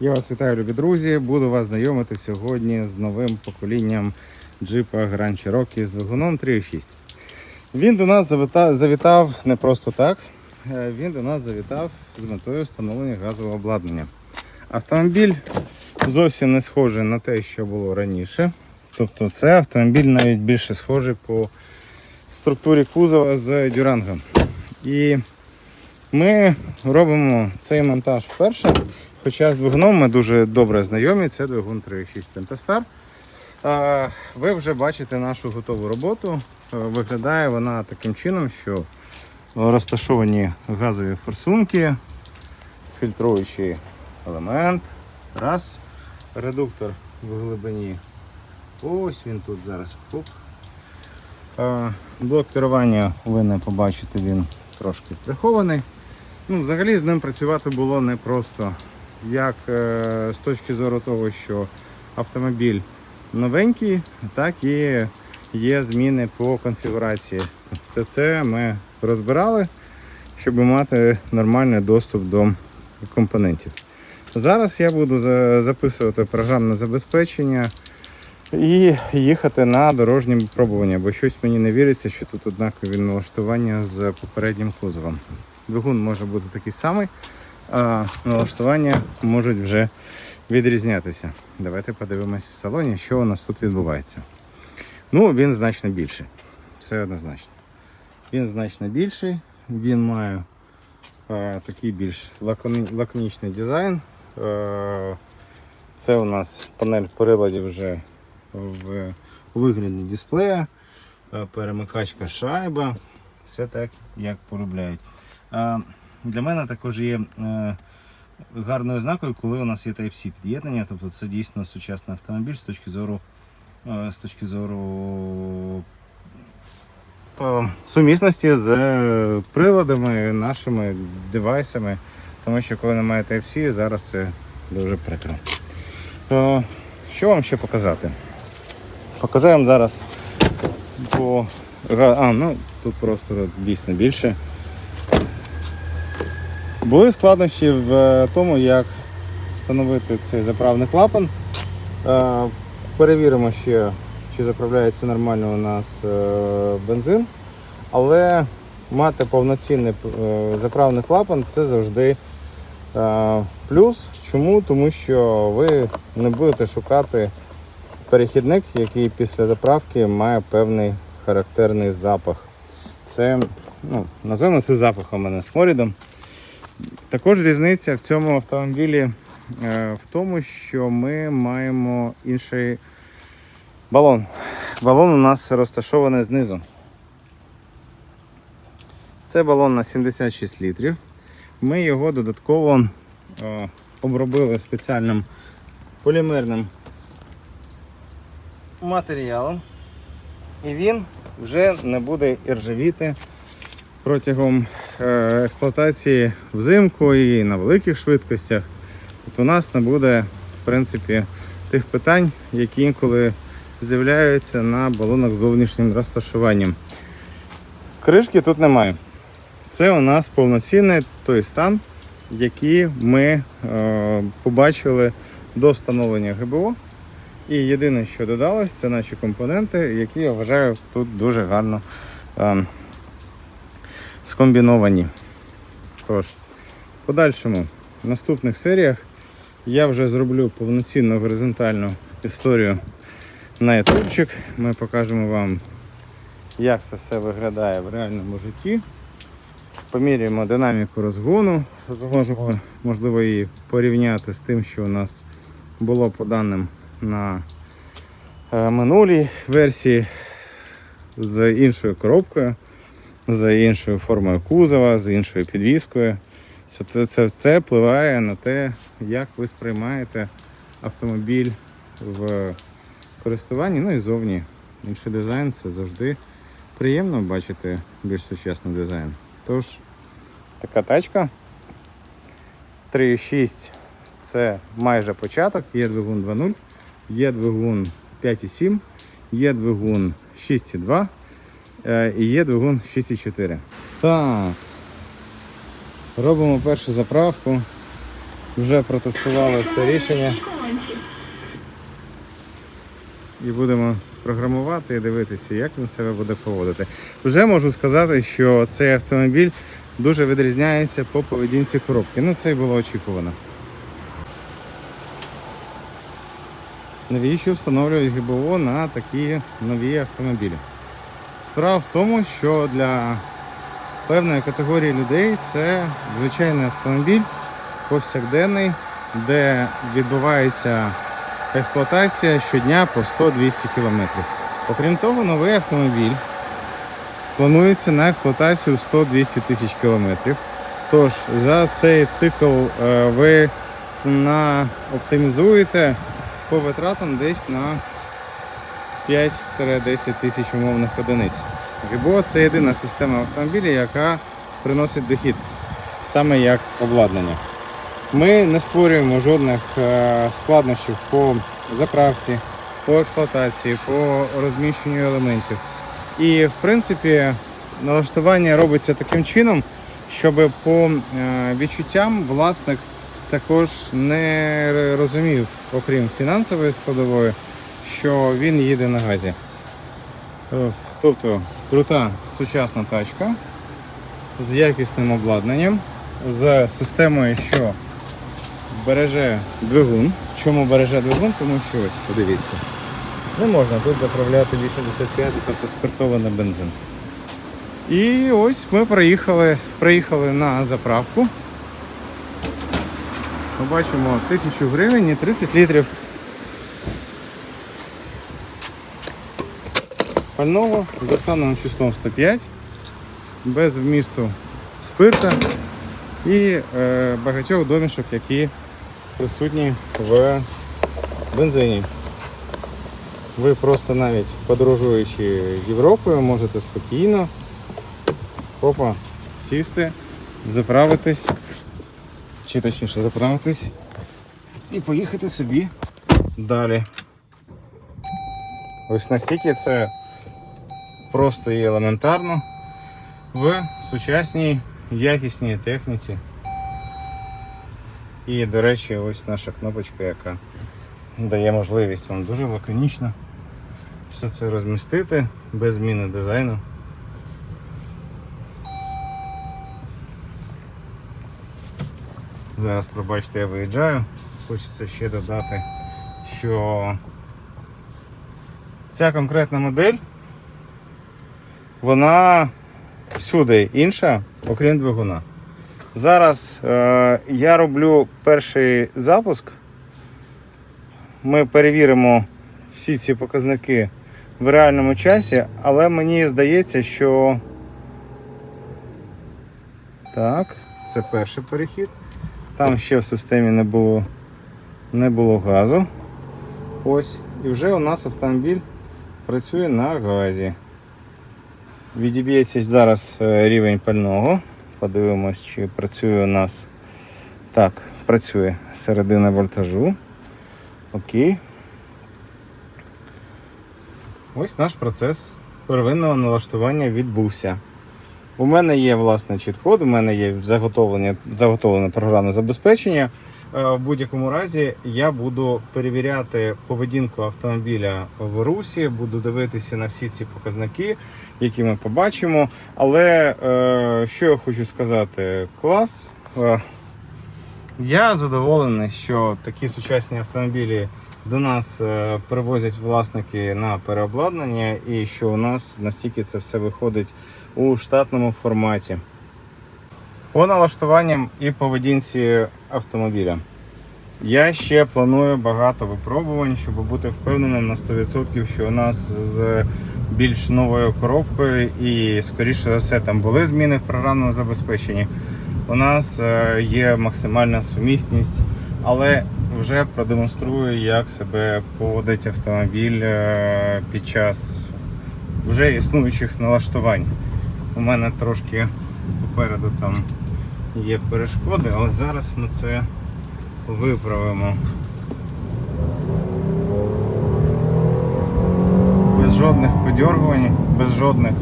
Я вас вітаю, любі друзі. Буду вас знайомити сьогодні з новим поколінням джипа Grand Cherokee з двигуном 3.6. Він до нас завіта- завітав не просто так. е, Він до нас завітав з метою встановлення газового обладнання. Автомобіль зовсім не схожий на те, що було раніше. Тобто це автомобіль навіть більше схожий по структурі кузова з дюрангом. І ми робимо цей монтаж вперше. Хоча з двигуном ми дуже добре знайомі, це двигун 3.6 Pentastar. Ви вже бачите нашу готову роботу. Виглядає вона таким чином, що розташовані газові форсунки, фільтруючий елемент. Раз. Редуктор в глибині. Ось він тут зараз. Хоп. Блок керування ви не побачите, він трошки прихований. Ну, взагалі з ним працювати було непросто. Як е, з точки зору того, що автомобіль новенький, так і є зміни по конфігурації. Все це ми розбирали, щоб мати нормальний доступ до компонентів. Зараз я буду записувати програмне забезпечення і їхати на дорожнє випробування, бо щось мені не віриться, що тут однакові налаштування з попереднім кузовом. Двигун може бути такий самий, налаштування можуть вже відрізнятися. Давайте подивимось в салоні, що у нас тут відбувається. Ну, він значно більший. Все однозначно. Він значно більший, він має е, такий більш лаконі- лаконічний дизайн. Е, це у нас панель приладів вже в вигляді дисплея, е, перемикачка шайба. Все так, як полюбляють. Е, Для мене також є е, гарною ознакою, коли у нас є Type-C під'єднання. Тобто це дійсно сучасний автомобіль з точки зору, е, з точки зору е, сумісності з приладами, нашими девайсами. Тому що коли немає Type-C, зараз це дуже прикро. Що вам ще показати? Вам зараз по. А, ну тут просто дійсно більше. Були складнощі в е, тому, як встановити цей заправний клапан. Е, Перевіримо ще, чи заправляється нормально у нас е, бензин. Але мати повноцінний заправний клапан це завжди плюс. Чому? Тому що ви не будете шукати перехідник, який після заправки має певний характерний запах. Це, ну, називаємо це запахом, а не сморідом. Також різниця в цьому автомобілі е, в тому, що ми маємо інший балон. Балон у нас розташований знизу. Це балон на 76 літрів. Ми його додатково е, обробили спеціальним полімерним матеріалом. І він вже не буде іржавіти протягом експлуатації взимку і на великих швидкостях. Тобто у нас не буде в принципі, тих питань, які інколи з'являються на балонах з зовнішнім розташуванням. Кришки тут немає. Це у нас повноцінний той стан, який ми е, побачили до встановлення ГБО. І єдине, що додалось, це наші компоненти, які я вважаю тут дуже гарно е, скомбіновані. Тож, подальшому, в наступних серіях я вже зроблю повноцінну горизонтальну історію на ютубчик. Ми покажемо вам, як це все виглядає в реальному житті. Поміряємо динаміку розгону, зможемо, можливо, її порівняти з тим, що у нас було по даним на е, минулій версії з іншою коробкою, з іншою формою кузова, з іншою підвіскою. Це, це, все впливає на те, як ви сприймаєте автомобіль в користуванні, ну і зовні. Інший дизайн це завжди приємно бачити більш сучасний дизайн. Тож, така тачка 3.6 це майже початок, є двигун 2.0, є двигун 5.7, є двигун 6.2 е, і є двигун 6.4. Так. Робимо першу заправку. вже протестували це рішення і будемо програмувати і дивитися, як він себе буде поводити. Вже можу сказати, що цей автомобіль дуже відрізняється по поведінці коробки. Ну це і було очікувано. Навіщо встановлюють ГБО на такі нові автомобілі? Справа в тому, що для певної категорії людей це звичайний автомобіль повсякденний, де відбувається експлуатація щодня по 100-200 км. Окрім того, новий автомобіль планується на експлуатацію 100-200 тисяч кілометрів. Тож за цей цикл е, ви на оптимізуєте по витратам десь на 5-10 тисяч умовних одиниць. ГБО це єдина система автомобіля, яка приносить дохід, саме як обладнання. Ми не створюємо жодних е, складнощів по заправці, по експлуатації, по розміщенню елементів. І в принципі налаштування робиться таким чином, щоб по е, відчуттям власник також не розумів, окрім фінансової складової, що він їде на газі. Е, Тобто крута сучасна тачка з якісним обладнанням, з системою, що береже двигун. Чому береже двигун? Тому що ось, подивіться. Не можна тут заправляти 85, тобто спиртований бензин. І ось ми приїхали, приїхали на заправку. Ми бачимо 1000 гривень і 30 літрів пального за станом числом 105, без вмісту спирта і е, багатьох домішок, які присутні в бензині. Ви просто навіть подорожуючи Європою, можете спокійно опа, сісти, заправитись, чи точніше заправитись і поїхати собі далі. Ось настільки це просто і елементарно в сучасній якісній техніці. І, до речі, ось наша кнопочка, яка дає можливість вам дуже лаконічно все це розмістити без зміни дизайну. Зараз пробачте, я виїжджаю. Хочеться ще додати, що ця конкретна модель, вона всюди інша, окрім двигуна. Зараз е, я роблю перший запуск. Ми перевіримо всі ці показники в реальному часі, але мені здається, що так, це перший перехід. Там ще в системі не було, не було газу. Ось. І вже у нас автомобіль працює на газі. Відіб'ється зараз е, рівень пального. Подивимось, чи працює у нас. Так, працює середина вольтажу. Окей. Ось наш процес первинного налаштування відбувся. У мене є власне чіт-код, у мене є заготовлене, заготовлене програмне забезпечення. Е, В будь-якому разі я буду перевіряти поведінку автомобіля в русі, буду дивитися на всі ці показники, які ми побачимо. Але е, що я хочу сказати, клас. Е, я задоволений, що такі сучасні автомобілі до нас привозять власники на переобладнання, і що у нас настільки це все виходить у штатному форматі. По налаштуванням і поведінці автомобіля. Я ще планую багато випробувань, щоб бути впевненим на 100%, що у нас з більш новою коробкою і, скоріше за все, там були зміни в програмному забезпеченні. У нас е, є максимальна сумісність, але вже продемонструю, як себе поводить автомобіль е, під час вже існуючих налаштувань. У мене трошки попереду там є перешкоди, але зараз ми це виправимо. Без жодних подьоргувань, без жодних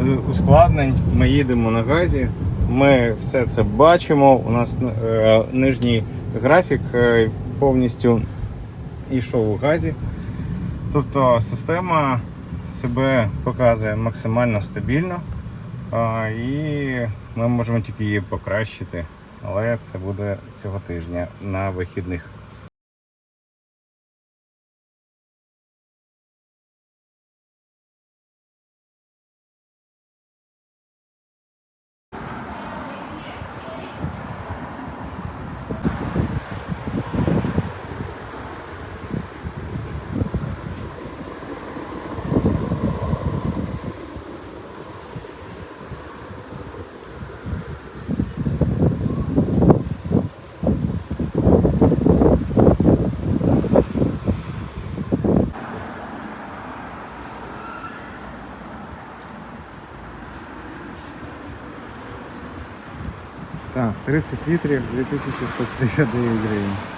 е, ускладнень. Ми їдемо на газі, ми все це бачимо. У нас е, нижній графік е, повністю йшов у газі. Тобто система себе показує максимально стабільно, і ми можемо тільки її покращити, але це буде цього тижня на вихідних. Так, 30 літрів 2159 гривень.